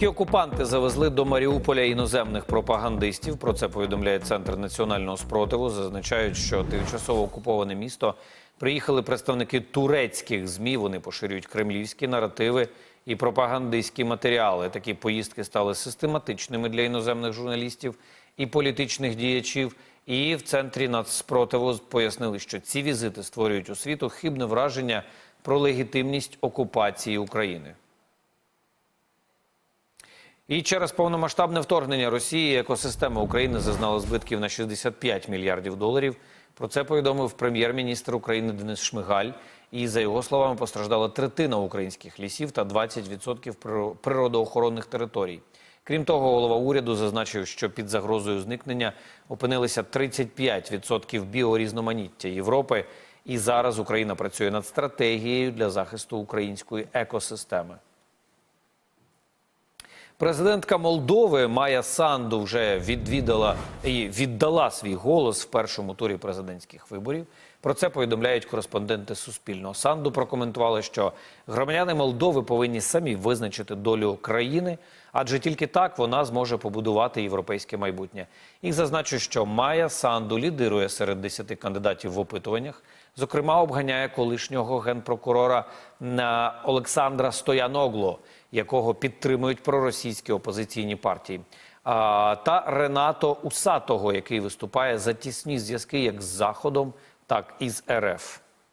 Ті окупанти завезли до Маріуполя іноземних пропагандистів. Про це повідомляє Центр національного спротиву. Зазначають, що тимчасово окуповане місто приїхали представники турецьких змі. Вони поширюють кремлівські наративи і пропагандистські матеріали. Такі поїздки стали систематичними для іноземних журналістів і політичних діячів. І в центрі нацспротиву пояснили, що ці візити створюють у світу хибне враження про легітимність окупації України. І через повномасштабне вторгнення Росії екосистема України зазнала збитків на 65 мільярдів доларів. Про це повідомив прем'єр-міністр України Денис Шмигаль. І за його словами постраждала третина українських лісів та 20% приро- природоохоронних територій. Крім того, голова уряду зазначив, що під загрозою зникнення опинилися 35% біорізноманіття Європи. І зараз Україна працює над стратегією для захисту української екосистеми. Президентка Молдови Майя Санду вже відвідала і віддала свій голос в першому турі президентських виборів. Про це повідомляють кореспонденти Суспільного. Санду прокоментували, що громадяни Молдови повинні самі визначити долю країни, адже тільки так вона зможе побудувати європейське майбутнє. І зазначу, що Майя Санду лідирує серед 10 кандидатів в опитуваннях. Зокрема, обганяє колишнього генпрокурора Олександра Стояногло, якого підтримують проросійські опозиційні партії, та Ренато Усатого, який виступає за тісні зв'язки як з Заходом, так із РФ.